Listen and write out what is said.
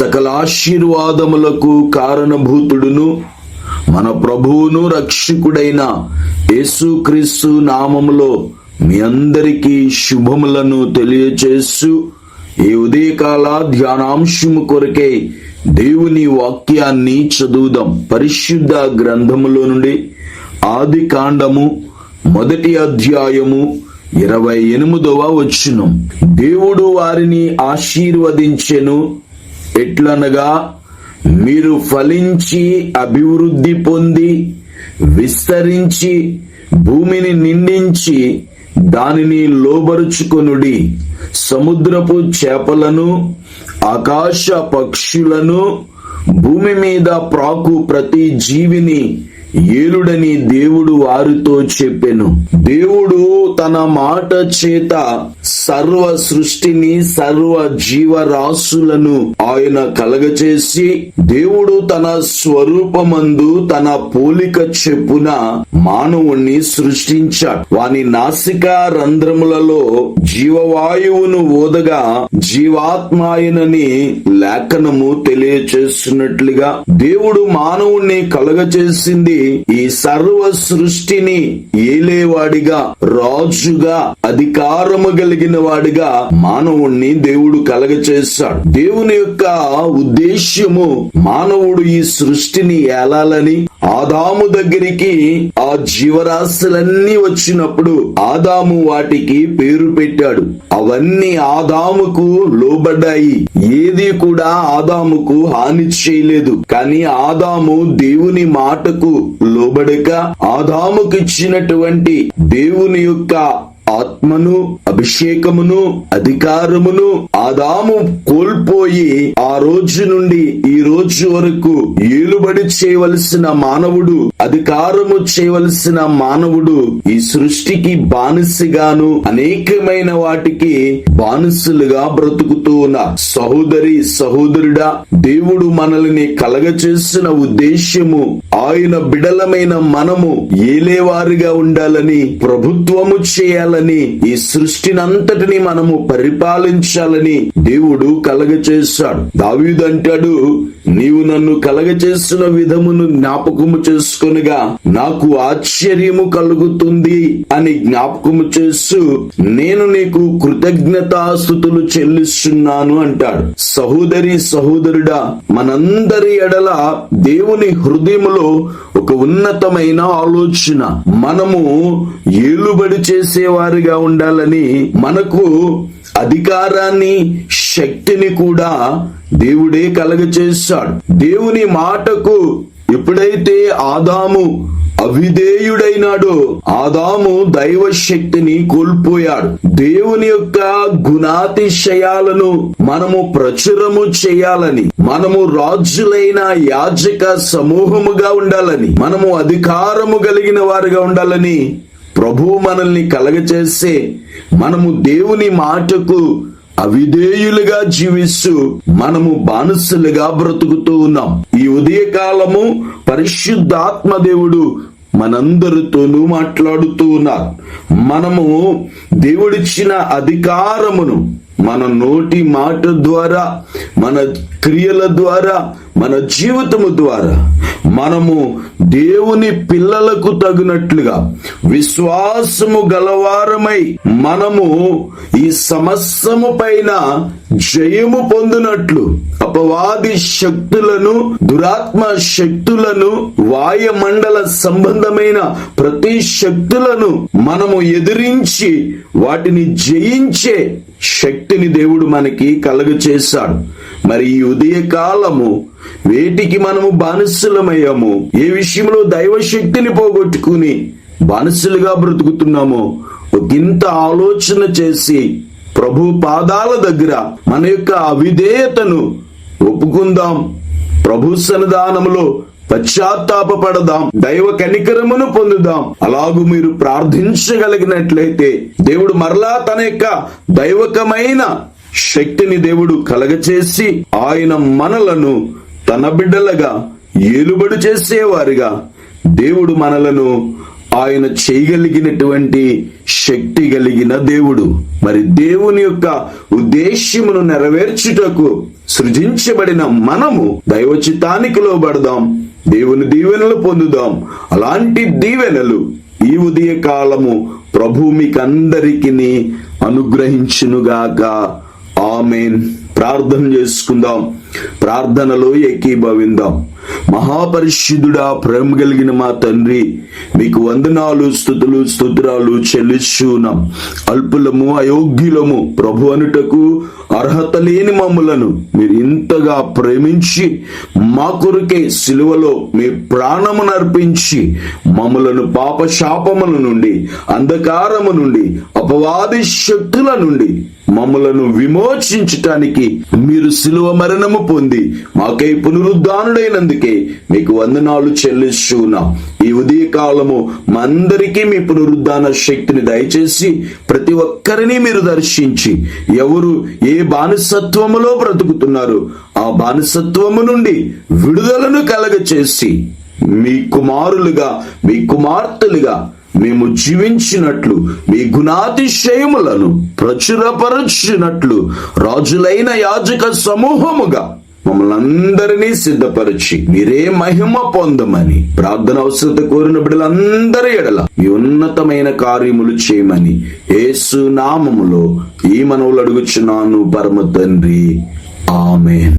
సకల ఆశీర్వాదములకు కారణభూతుడును. మన ప్రభువును రక్షకుడైన యేసుక్రీస్తు నామములో మీ అందరికీ శుభములను తెలియచేస్తూ ఈ ఉదయకాల ధ్యానాంశము కొరకే దేవుని వాక్యాన్ని చదువుదాం. పరిశుద్ధ గ్రంథములో నుండి ఆది కాండము మొదటి అధ్యాయము ఇరవై ఎనిమిదవ వచ్చును దేవుడు వారిని ఆశీర్వదించెను. ఎట్లనగా మీరు ఫలించి అభివృద్ధి పొంది విస్తరించి భూమిని నిండించి దానిని లోబరుచుకొనుడి. సముద్రపు చేపలను ఆకాశ పక్షులను భూమి మీద ప్రాకు ప్రతి జీవిని ఏలుడని దేవుడు వారితో చెప్పెను. దేవుడు తన మాట చేత సర్వ సృష్టిని సర్వ జీవరాశులను ఆయన కలగచేసి దేవుడు తన స్వరూపమందు తన పోలిక చెప్పున మానవుణ్ణి సృష్టించాడు. వాని నాసిక రంధ్రములలో జీవవాయువును ఓదగా జీవాత్మాయనని లేఖనము తెలియచేస్తున్నట్లుగా దేవుడు మానవుణ్ణి కలగచేసింది ఈ సర్వ సృష్టిని ఏలేవాడిగా రాజుగా అధికారము కలిగిన వాడిగా మానవుణ్ణి దేవుడు కలగచేశాడు. దేవుని యొక్క ఉద్దేశ్యము మానవుడు ఈ సృష్టిని ఏలాలని ఆదాము దగ్గరికి ఆ జీవరాశులన్నీ వచ్చినప్పుడు ఆదాము వాటికి పేరు పెట్టాడు. అవన్నీ ఆదాముకు లోబడ్డాయి. ఏది కూడా ఆదాముకు హాని చేయలేదు. కానీ ఆదాము దేవుని మాటకు లోబడక ఆదాముకిచ్చినటువంటి దేవుని యొక్క ఆత్మను అభిషేకమును అధికారమును ఆదాము కోల్పోయి ఆ రోజు నుండి ఈ రోజు వరకు ఏలుబడి చేయవలసిన మానవుడు అధికారము చేయవలసిన మానవుడు ఈ సృష్టికి బానిసగాను అనేకమైన వాటికి బానిసలుగా బ్రతుకుతూ ఉన్న సహోదరి సహోదరుడా దేవుడు మనల్ని కలగచేసిన ఉద్దేశ్యము ఆయన బిడలమైన మనము ఏలేవారిగా ఉండాలని ప్రభుత్వము చేయాలని ఈ సృష్టినంతటిని మనము పరిపాలించాలని దేవుడు కలగచేశాడు. దావీదు అంటాడు నీవు నన్ను కలగచేసిన విధమును జ్ఞాపకము చేసుకొనగా నాకు ఆశ్చర్యము కలుగుతుంది అని జ్ఞాపకము చేస్తూ నేను నీకు కృతజ్ఞతాస్థుతులు చెల్లిస్తున్నాను అంటాడు. సహోదరి సహోదరుడా మనందరి ఎడల దేవుని హృదయములో ఒక ఉన్నతమైన ఆలోచన. మనము ఏలుబడి వారిగా ఉండాలని మనకు అధికారాన్ని శక్తిని కూడా దేవుడే కలగచేస్తాడు దేవుని మాటకు ఎప్పుడైతే ఆదాము అవిధేయుడైనాడో ఆదాము దైవ శక్తిని కోల్పోయాడు. దేవుని యొక్క గుణాతిశయాలను మనము ప్రచురము చేయాలని మనము రాజులైన యాజక సమూహముగా ఉండాలని మనము అధికారము కలిగిన వారుగా ఉండాలని ప్రభు మనల్ని కలగచేసే మనము దేవుని మాటకు అవిధేయులుగా జీవిస్తూ మనము బానిసలుగా బ్రతుకుతూ ఉన్నాం. ఈ ఉదయకాలము పరిశుద్ధాత్మ దేవుడు మనందరితోనూ మాట్లాడుతూ ఉన్నారు మనము దేవుడిచ్చిన అధికారమును మన నోటి మాట ద్వారా మన క్రియల ద్వారా మన జీవితము ద్వారా మనము దేవుని పిల్లలకు తగినట్లుగా విశ్వాసము గలవారమై మనము ఈ సమస్యము పైన జయము పొందినట్లు అపవాది శక్తులను దురాత్మ శక్తులను వాయుమండల సంబంధమైన ప్రతి శక్తులను మనము ఎదిరించి వాటిని జయించే శక్తిని దేవుడు మనకి కలుగచేశాడు. మరి ఈ ఉదయ కాలము వేటికి మనము బానిసలమయ్యాము? ఏ విషయంలో దైవ శక్తిని పోగొట్టుకుని బానిసలుగా బ్రతుకుతున్నామో? ఒకంత ఆలోచన చేసి ప్రభు పాదాల దగ్గర మన యొక్క అవిధేయతను ఒప్పుకుందాం. ప్రభు సన్నిధానములో పశ్చాత్తాపడదాం దైవ కనికరమును పొందుదాం. అలాగూ మీరు ప్రార్థించగలిగినట్లయితే దేవుడు మరలా తన యొక్క దైవకమైన శక్తిని దేవుడు కలగచేసి ఆయన మనలను తన బిడ్డలుగా ఏలుబడి చేసేవారిగా. దేవుడు మనలను ఆయన చేయగలిగినటువంటి శక్తి కలిగిన దేవుడు. మరి దేవుని యొక్క ఉద్దేశ్యమును నెరవేర్చుటకు సృజించబడిన మనము దైవచితానికి లోబడదాం. దేవుని దీవెనలు పొందుదాం. అలాంటి దీవెనలు ఈ ఉదయ కాలము ప్రభు మీకందరికి అనుగ్రహించునుగాక. ఆమెన్. ప్రార్థన చేసుకుందాం. ప్రార్థనలో ఏకీభవిందాం. మహాపరిశుద్ధుడా ప్రేమ కలిగిన మా తండ్రి మీకు వందనాలు స్థుతులు స్తోత్రాలు చెల్లిస్తున్నాం అల్పులము అయోగ్యులము ప్రభు అనుటకు అర్హత లేని మమ్ములను మీరు ఇంతగా ప్రేమించి మా కొరకే సిలువలో మీ ప్రాణమును అర్పించి మమ్మలను పాపశాపముల నుండి అంధకారము నుండి అపవాది శక్తుల నుండి మమ్మలను విమోచించటానికి మీరు శిలువ మరణము పొంది మాకై పునరుద్ధానుడైనందుకే మీకు వందనాలు చెల్లిస్తున్నాం ఈ ఉదయ కాలము మా అందరికీ మీ పునరుద్ధాన శక్తిని దయచేసి ప్రతి ఒక్కరిని మీరు దర్శించి ఎవరు ఏ బానిసత్వములో బ్రతుకుతున్నారు ఆ బానిసత్వము నుండి విడుదలను కలగచేసి మీ కుమారులుగా మీ కుమార్తెలుగా మేము జీవించినట్లు మీ గుణాతిశయములను ప్రచురపరచినట్లు రాజులైన యాజక సమూహముగా మమ్మల్ని అందరినీ సిద్ధపరిచి మీరే మహిమ పొందమని ప్రార్థన అవసరత కోరిన బిడ్డలందరి ఎడల ఈ ఉన్నతమైన కార్యములు చేయమని యేసు నామములో ఈ మనవులు అడుగుచున్నాను పరమ తండ్రి. ఆమె